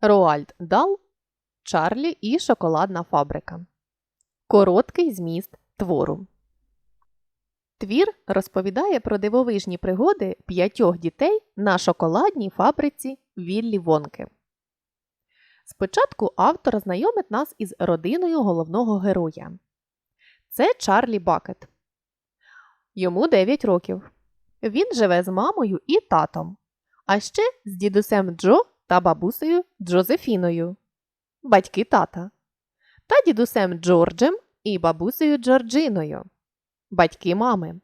Роальд Дал, Чарлі і шоколадна фабрика. Короткий зміст твору. Твір розповідає про дивовижні пригоди п'ятьох дітей на шоколадній фабриці Віллі Вонки. Спочатку автор знайомить нас із родиною головного героя. Це Чарлі Бакет. Йому 9 років. Він живе з мамою і татом, а ще з дідусем Джо та бабусею Джозефіною, батьки тата, та дідусем Джорджем і бабусею Джорджиною, батьки мами.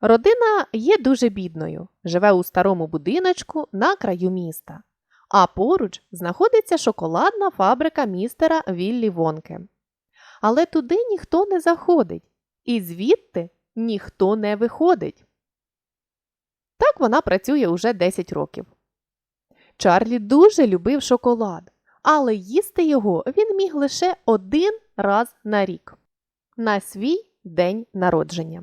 Родина є дуже бідною, живе у старому будиночку на краю міста, а поруч знаходиться шоколадна фабрика містера Віллі Вонки. Але туди ніхто не заходить, і звідти ніхто не виходить. Так вона працює уже 10 років. Чарлі дуже любив шоколад, але їсти його він міг лише один раз на рік на свій день народження.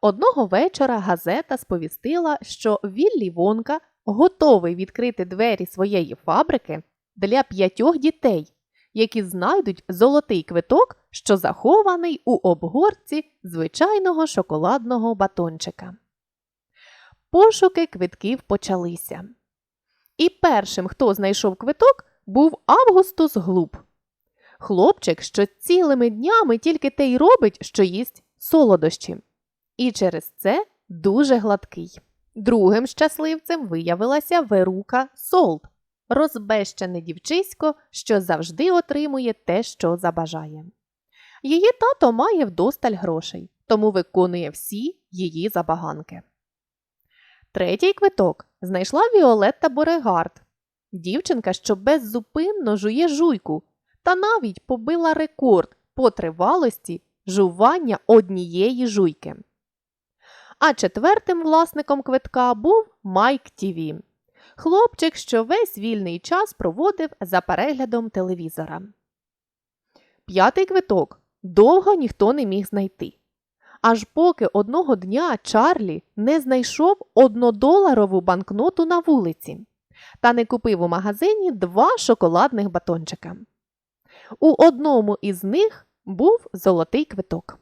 Одного вечора газета сповістила, що Віллі Вонка готовий відкрити двері своєї фабрики для п'ятьох дітей, які знайдуть золотий квиток, що захований у обгорці звичайного шоколадного батончика. Пошуки квитків почалися. І першим, хто знайшов квиток, був Августус Глуб. Хлопчик, що цілими днями тільки те й робить, що їсть солодощі. І через це дуже гладкий. Другим щасливцем виявилася Верука Солт, розбещене дівчисько, що завжди отримує те, що забажає. Її тато має вдосталь грошей, тому виконує всі її забаганки. Третій квиток знайшла Віолетта Борегард, дівчинка, що беззупинно жує жуйку, та навіть побила рекорд по тривалості жування однієї жуйки. А четвертим власником квитка був Майк Тіві, хлопчик, що весь вільний час проводив за переглядом телевізора. П'ятий квиток довго ніхто не міг знайти. Аж поки одного дня Чарлі не знайшов однодоларову банкноту на вулиці та не купив у магазині два шоколадних батончика. У одному із них був золотий квиток.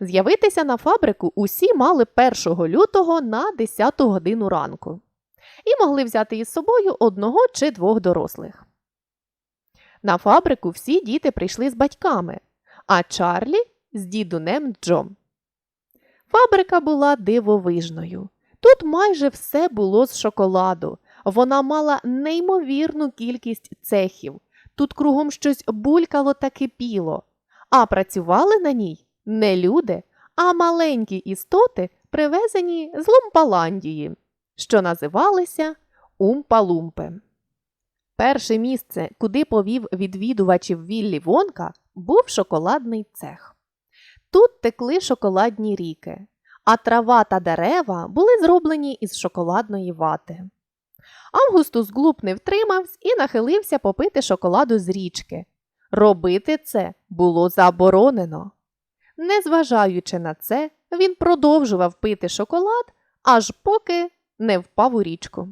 З'явитися на фабрику усі мали 1 лютого на 10 годину ранку і могли взяти із собою одного чи двох дорослих. На фабрику всі діти прийшли з батьками, а Чарлі з дідунем Джом. Фабрика була дивовижною. Тут майже все було з шоколаду. Вона мала неймовірну кількість цехів. Тут кругом щось булькало та кипіло, а працювали на ній не люди, а маленькі істоти, привезені з Лумпаландії, що називалися Умпалумпи. Перше місце, куди повів відвідувачів Віллі Вонка, був шоколадний цех. Тут текли шоколадні ріки, а трава та дерева були зроблені із шоколадної вати. Августус Глуп не втримався і нахилився попити шоколаду з річки. Робити це було заборонено. Незважаючи на це, він продовжував пити шоколад, аж поки не впав у річку.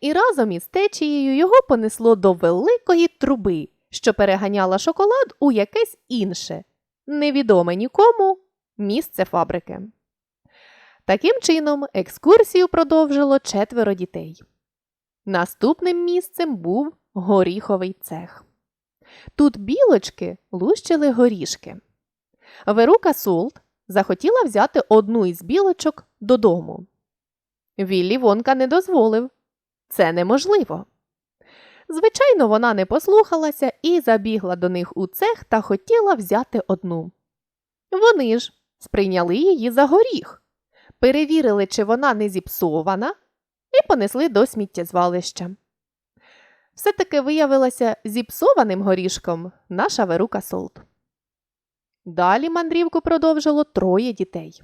І разом із течією його понесло до великої труби, що переганяла шоколад у якесь інше, невідоме нікому місце фабрики. Таким чином, екскурсію продовжило четверо дітей. Наступним місцем був горіховий цех. Тут білочки лущили горішки. Верука Солт захотіла взяти одну із білочок додому. Віллі Вонка не дозволив. Це неможливо. Звичайно, вона не послухалася і забігла до них у цех та хотіла взяти одну. Вони ж сприйняли її за горіх, перевірили, чи вона не зіпсована, і понесли до сміттєзвалища. Все таки виявилася зіпсованим горішком наша Верука Солт. Далі мандрівку продовжило троє дітей.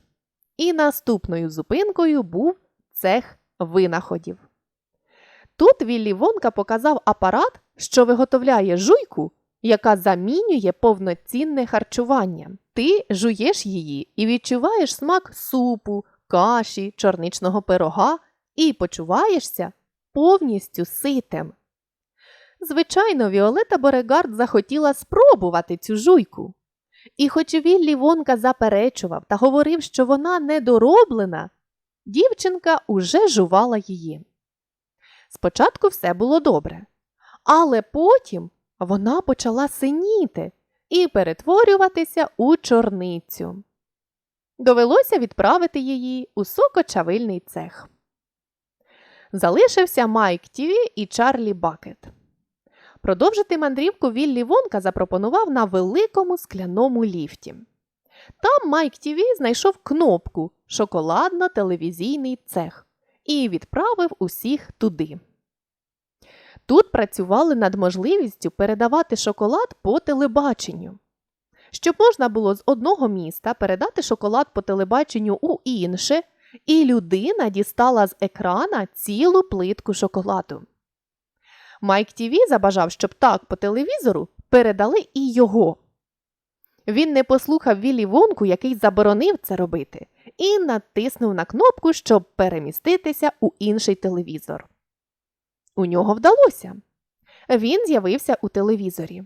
І наступною зупинкою був цех винаходів. Тут Віллі Вонка показав апарат, що виготовляє жуйку, яка замінює повноцінне харчування. Ти жуєш її і відчуваєш смак супу, каші, чорничного пирога і почуваєшся повністю ситим. Звичайно, Віолета Борегард захотіла спробувати цю жуйку. І хоч Віллі Вонка заперечував та говорив, що вона недороблена, дівчинка уже жувала її. Спочатку все було добре, але потім вона почала синіти і перетворюватися у чорницю. Довелося відправити її у сокочавильний цех. Залишився Майк Тіві і Чарлі Бакет. Продовжити мандрівку Віллі Вонка запропонував на великому скляному ліфті. Там Майк Тіві знайшов кнопку Шоколадно-телевізійний цех і відправив усіх туди. Тут працювали над можливістю передавати шоколад по телебаченню. Щоб можна було з одного міста передати шоколад по телебаченню у інше, і людина дістала з екрана цілу плитку шоколаду. Майк Тіві забажав, щоб так по телевізору передали і його. Він не послухав Віллі Вонку, який заборонив це робити, і натиснув на кнопку, щоб переміститися у інший телевізор. У нього вдалося. Він з'явився у телевізорі.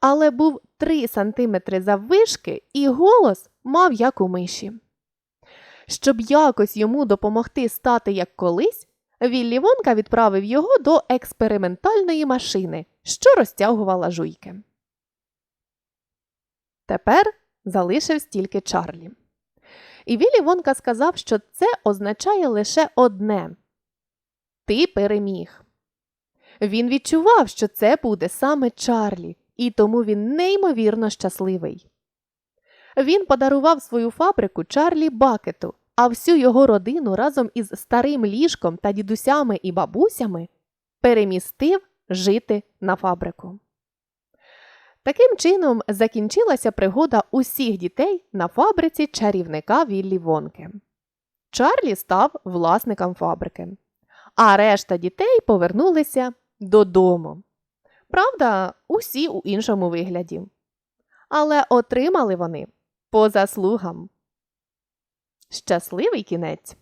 Але був 3 сантиметри заввишки, і голос мав як у миші. Щоб якось йому допомогти стати як колись, Віллі Вонка відправив його до експериментальної машини, що розтягувала жуйки. Тепер залишився тільки Чарлі. І Віллі Вонка сказав, що це означає лише одне ти переміг. Він відчував, що це буде саме Чарлі, і тому він неймовірно щасливий. Він подарував свою фабрику Чарлі Бакету, а всю його родину разом із старим ліжком та дідусями і бабусями перемістив жити на фабрику. Таким чином закінчилася пригода усіх дітей на фабриці чарівника Віллі Вонки. Чарлі став власником фабрики, а решта дітей повернулися додому. Правда, усі у іншому вигляді. Але отримали вони по заслугам. Щасливий кінець!